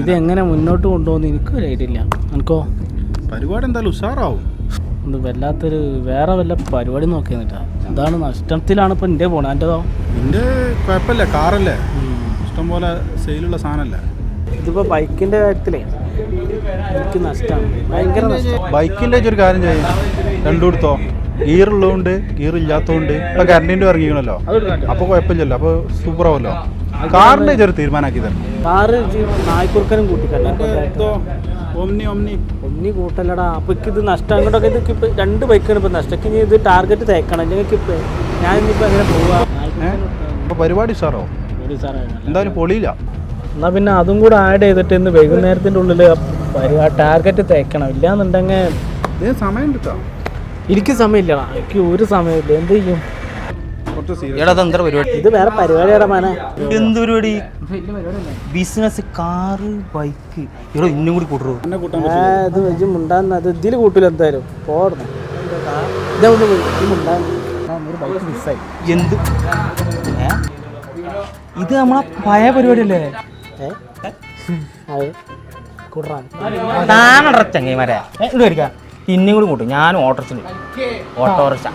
ഇത് എങ്ങനെ മുന്നോട്ട് കൊണ്ടുപോകുന്ന എനിക്കൊരു ഐഡിയ ഇല്ല. എനിക്കോ പരിപാടി എന്തായാലും ഉഷാറാവും. ഇത് വല്ലാത്തൊരു വേറെ വല്ല പരിപാടി നോക്കിയെന്നിട്ടാ. എന്താണ് നഷ്ടത്തിലാണ് ഇപ്പം എന്റെ പോണേ എന്റെതോ നിന്റെ കുഴപ്പമില്ല കാറല്ലേ? ഇഷ്ടം പോലെ സെയിലുള്ള സാധനമല്ലേ ഇതിപ്പോ ബൈക്കിന്റെ കാര്യത്തിലേ എനിക്ക് നഷ്ടമാണ് ഭയങ്കര നഷ്ടം. ബൈക്കിന്റെ ഒരു കാര്യം ചെയ്യും. രണ്ടും ഗീർ ഗിയർ ഉള്ളതുകൊണ്ട് ഗിയർ ഇല്ലാത്തതുകൊണ്ട് ഇപ്പൊ കറണ്ടിന്റെ ഇറങ്ങിക്കണല്ലോ. അപ്പൊ കുഴപ്പമില്ലല്ലോ. അപ്പൊ സൂപ്പർ ആവല്ലോ കാറിന്റെ ചെറിയ തീരുമാനമാക്കി തരണം. കാറ് നായ്ക്കുറുക്കനും കൂട്ടിക്കല്ല ഒന്നി കൂട്ടല്ലടാ. അപ്പൊ ഇത് നഷ്ടം. അങ്ങോട്ടൊക്കെ ഇത് ഇപ്പൊ രണ്ട് ബൈക്കാണ് ഇപ്പൊ നഷ്ടം. ഇനി ഇത് ടാർഗറ്റ് തേക്കണം. ഞങ്ങൾക്ക് ഇപ്പൊ ഞാൻ ഇനിയിപ്പോ അങ്ങനെ പോവാ. പരിപാടി സാറോ എന്തായാലും പൊളിയില്ല? എന്നാ പിന്നെ അതും കൂടെ ആഡ് ചെയ്തിട്ട് ഇന്ന് വൈകുന്നേരത്തിന്റെ ഉള്ളിൽ ടാർഗറ്റ് തേക്കണം. ഇല്ലാന്നുണ്ടെങ്കിൽ സമയം എനിക്ക് സമയമില്ല എനിക്ക് ഒരു സമയമില്ല. എന്ത് ചെയ്യും? എടാ പരിപാടി? ഇത് വേറെ പരിപാടിയാടാ മാനെ. എന്ത് പരിപാടി? ബിസിനസ് കാറ് ബൈക്ക് ഇവിടെ ഇന്നും കൂടി കൂട്ടാൻ ഇത് വെച്ച് മുണ്ടാന്ന് അത് ഇതിൽ കൂട്ടില്ല എന്തായാലും. പോടുന്നു ഇതൊന്ന് ഇത് മുണ്ടാന്ന് ഒരു ബൈക്ക് മിസ്സായി എന്ത്? ഏ? ഇത് നമ്മളെ പഴയ പരിപാടിയല്ലേ? ഏ? അത് കൂട്ടറാ താനട ചങ്ങൈമാരെ ഇവിടെ വരിക ഇന്നും കൂടി കൂട്ടും. ഞാൻ ഓട്ടോറിച്ച് ഓട്ടോറിച്ച